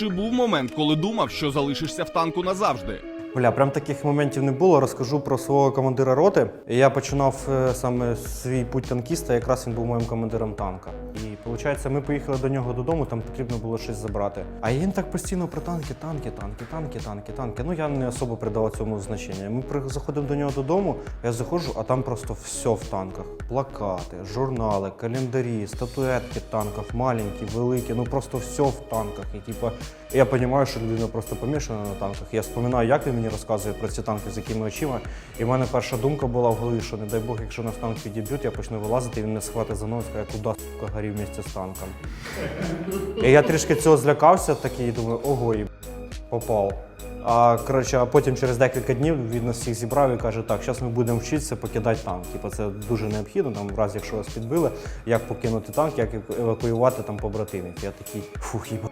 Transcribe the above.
Чи був момент, коли думав, що залишишся в танку назавжди? Бля, прям таких моментів не було. Розкажу про свого командира роти. Я починав е, саме свій путь танкіста, якраз він був моїм командиром танка. І виходить, ми поїхали до нього додому, там потрібно було щось забрати. А він так постійно про танки, танки, танки, танки, танки, танки. Ну я не особо придавав цьому значення. Ми заходимо до нього додому, я заходжу, а там просто все в танках: плакати, журнали, календарі, статуетки танків, маленькі, великі, ну просто все в танках. І типу, я розумію, що людина просто помішана на танках. Я споминаю, як він мені розказує про ці танки, з якими очима. І в мене перша думка була в голові, що не дай Бог, якщо нас танк підіб'ють, я почну вилазити, і він не схватить за ногу і скаже, куди сука горів місце з танком. І я трішки цього злякався, такий думаю, ого, і попав. А коротше, а потім через декілька днів він нас всіх зібрав і каже: так, зараз ми будемо вчитися покидати танк. Типу, це дуже необхідно, там, в разі, якщо вас підбили, як покинути танк, як евакуювати там побратимів. Я такий, фух, їба.